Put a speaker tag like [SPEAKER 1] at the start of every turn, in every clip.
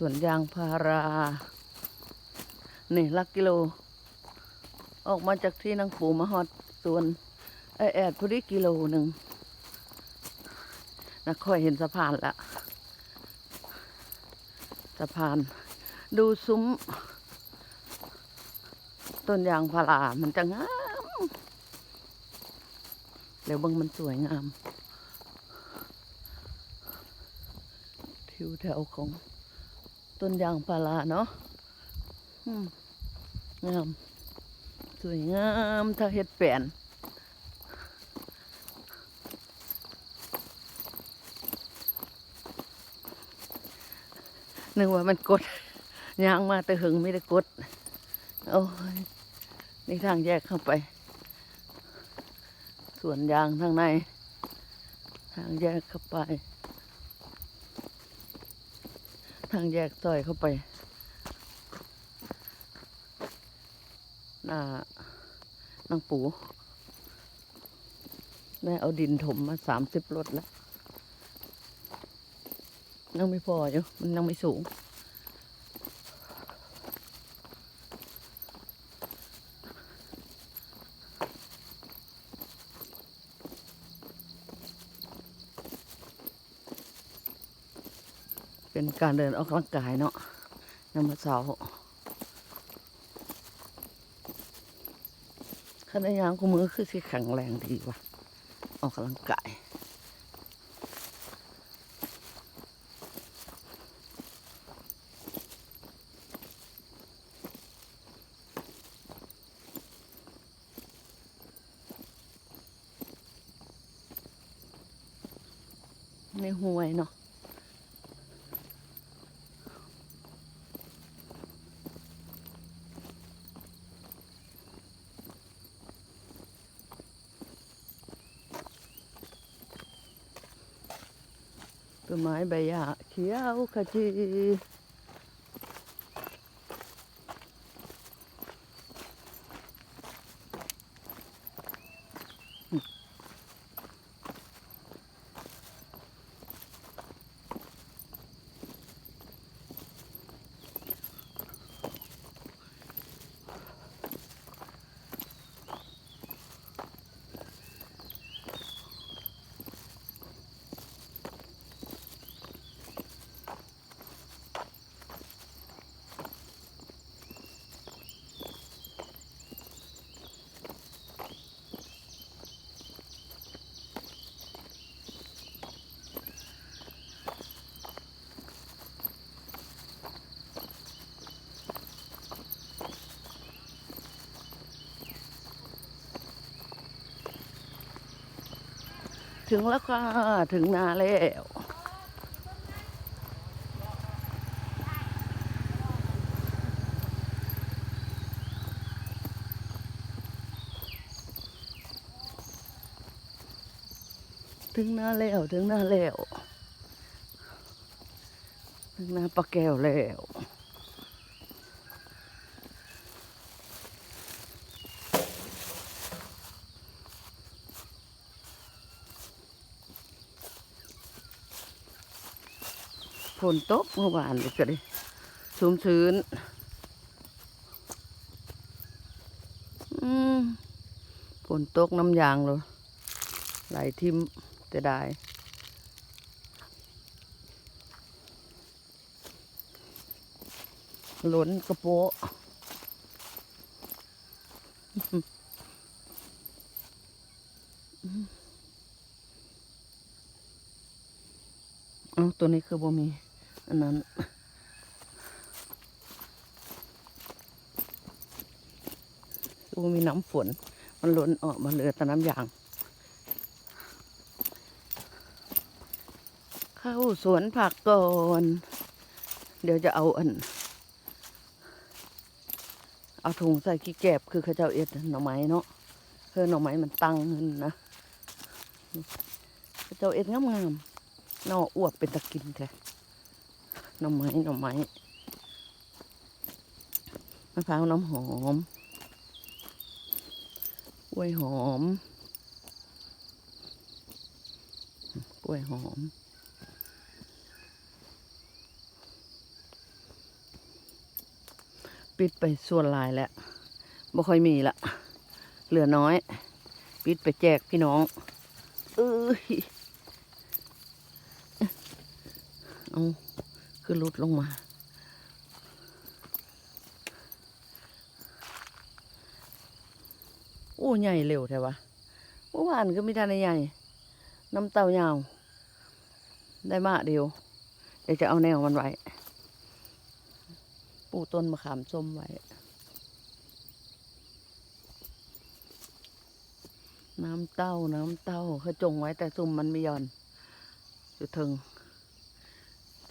[SPEAKER 1] สวนยางพารา นี่ลักกิโล ออกมาจากที่นางปู่มาฮอดสวนไอแอดพอดีกิโลหนึ่งนะค่อยเห็นสะพานละสะพาน ดูซุ้ม ต้นยางพารา มันจะงามเดี๋ยวบังมันสวยงาม ทิวแถวของ ต้นยางพาราเนาะอืมงาม สวยงามถ้าเฮ็ดแปลนนึกว่ามันกดยางมาแต่หึงไม่ได้กด โอ้ยนี่ทางแยกเข้าไป สวนยางทางใน ทางแยกเข้าไปทางแยกซอยเข้าไป หน้านางปูแม่เอาดินถมมาสามสิบรถแล้ว ยังไม่พออยู่มันยังไม่สูง เป็นการเดินออกกำลังกายเนาะยามมื้อเช้าขณะยางกูมือคือสิแข็งแรงดีว่ะ ออกกำลังกายในห้วยเนาะ ต้นไม้ใบหญ้าเขียวขจี ถึงแล้วค่ะ ถึงนาแล้วถึงนาแล้ว ถึงนาแล้ว ถึงนาปลาแก้วแล้ว ฝนตกเมื่อวานเลยก็เลยชุ่มชื้นอืมฝนตกน้ำยางเลยไหลทิมจะได้ล้นกระโปะเอาตัวนี้คือบ่มี อันนั้นบ่มีน้ำฝน มันล้นออกมาเหลือแต่น้ำยาง เข้าสวนผักก่อน เดี๋ยวจะเอาอัน เอาถุงใส่ขี้แกบคือเขาเจ้าเอ็ดหน่อไม้เนาะเพื่อหน่อไม้มันตั้งขึ้นนะเขาเจ้าเอ็ดงามๆหน่ออวบเป็นตะกินแท้ หน่อไม้หน่อไม้มะพร้าวน้ำหอมกล้วยหอมกล้วยหอมปิดไปส่วนลายแล้วบ่ค่อยมีละ เหลือน้อย ปิดไปแจกพี่น้องเอ้ยเอา คือหลุดลงมา โอ้ใหญ่เร็วแท้วะเมื่อวานก็ไม่ทันได้ใหญ่ น้ำเต้ายาว ได้มากเดียว เดี๋ยวจะเอาแนวมันไว้ ปลูกต้นมะขามส้มไว้ น้ำเต้า น้ำเต้าเขาจงไว้แต่ซุ่มมันไม่ย่อน อยู่ถึง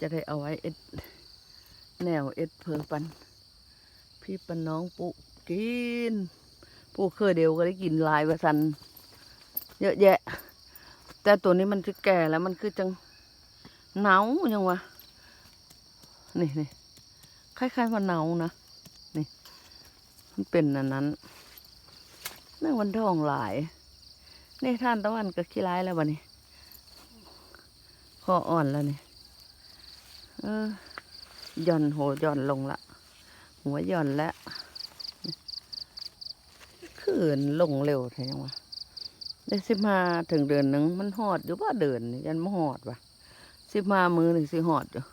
[SPEAKER 1] จะได้เอาไว้เอ็ดแนวเอ็ดเพอปัน พี่ปันน้องปลูกกินปลูกเคยเดียวก็ได้กินลายว่าสัน เยอะแยะ แต่ตัวนี้มันคือแก่แล้วมันคือจังหนาวยังวะนี่นี่คล้ายๆว่าหนาวนะนี่มันเป็นอันนั้นแม่งวันทองหลาย นี่ท่านตะวันก็ขี้ร้ายแล้ววะนี่คออ่อนแล้วนี่ เออหย่อนโหหย่อนลงละ หัวหย่อนแล้วขืนลงเร็วแท้ยังวะได้สิบห้าถึงเดือนหนึ่งมันหอดอยู่ว่าเดือนยันไม่หอดวะสิบห้ามือหนึ่งสิหอดอยู่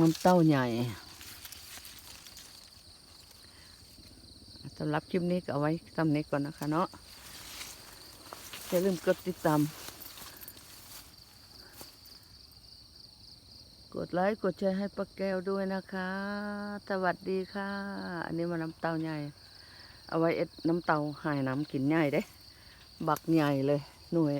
[SPEAKER 1] น้ำเต้าใหญ่สำหรับคลิปนี้ก็เอาไว้ทำนี้ก่อนนะคะเนาะอย่าลืมกดติดตาม กดไลค์กดแชร์ให้ป้าแก้วด้วยนะคะ สวัสดีค่ะ อันนี้มาน้ำเตาใหญ่ เอาไว้เอ็ดน้ำเตาหายน้ำกินใหญ่เด้ บักใหญ่เลยหน่วย